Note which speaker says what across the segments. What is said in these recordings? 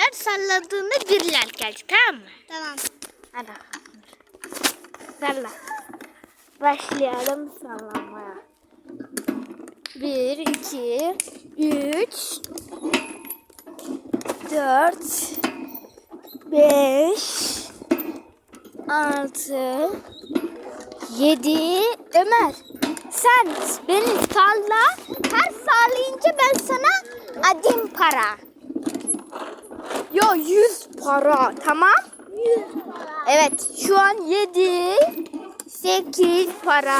Speaker 1: Her salladığında birler gelecek tamam mı?
Speaker 2: Tamam.
Speaker 1: Hadi. Salla. Başlayalım sallamaya. Bir, iki, üç, dört, beş, altı, yedi. Ömer, sen beni salla. Her sallayınca ben sana adım para. Yo yüz para, tamam? Evet şu an 7 8 para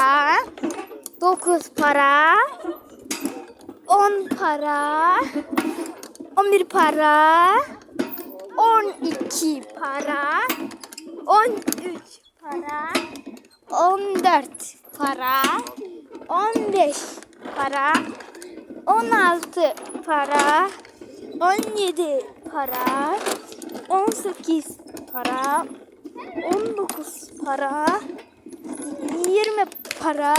Speaker 1: 9 para 10 para 11 para 12 para 13 para 14 para 15 para 16 para 17 para 18 para 19 para 20 para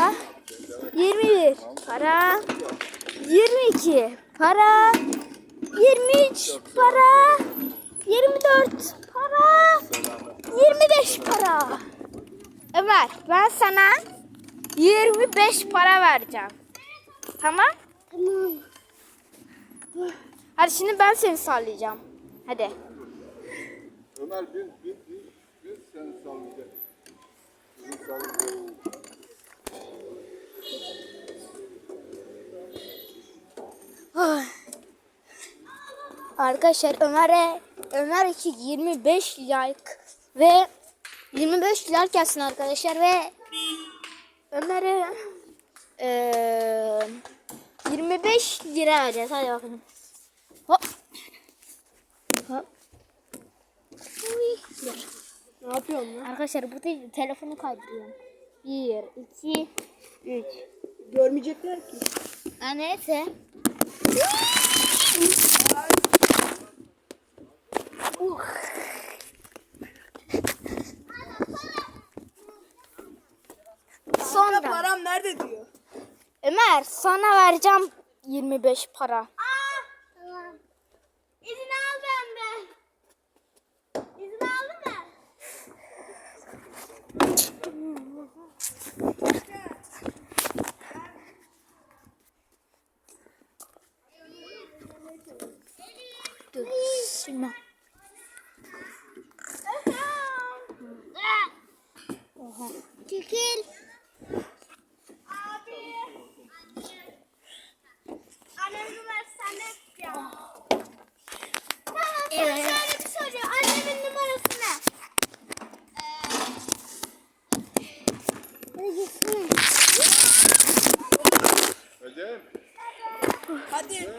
Speaker 1: 21 para 22 para 23 para 24 para 25 para Ömer ben sana 25 para vereceğim. Tamam?
Speaker 2: Tamam.
Speaker 1: Hadi şimdi ben seni sallayacağım. Hadi.
Speaker 3: Ömer bin bin bin bin seni sallayacak. Bizi sallayacak.
Speaker 1: Ay. Arkadaşlar Ömer'e Ömer için 25 like ve 25 like gelsin arkadaşlar ve Ömer'e eee 25 lira vereceğiz. Hadi bakalım. Hop. Uy.
Speaker 2: Ne yapıyorsun lan?
Speaker 1: Arkadaşlar bu değil, telefonu kaydırıyorum. 1, 2, 3.
Speaker 2: Görmeyecekler ki.
Speaker 1: Ha neyse. Uh. Sonra
Speaker 2: Param nerede diyor.
Speaker 1: Ömer sana vereceğim 25 para. Silmem. Oha.
Speaker 2: Çekil.
Speaker 3: Ödem.
Speaker 2: Hadi.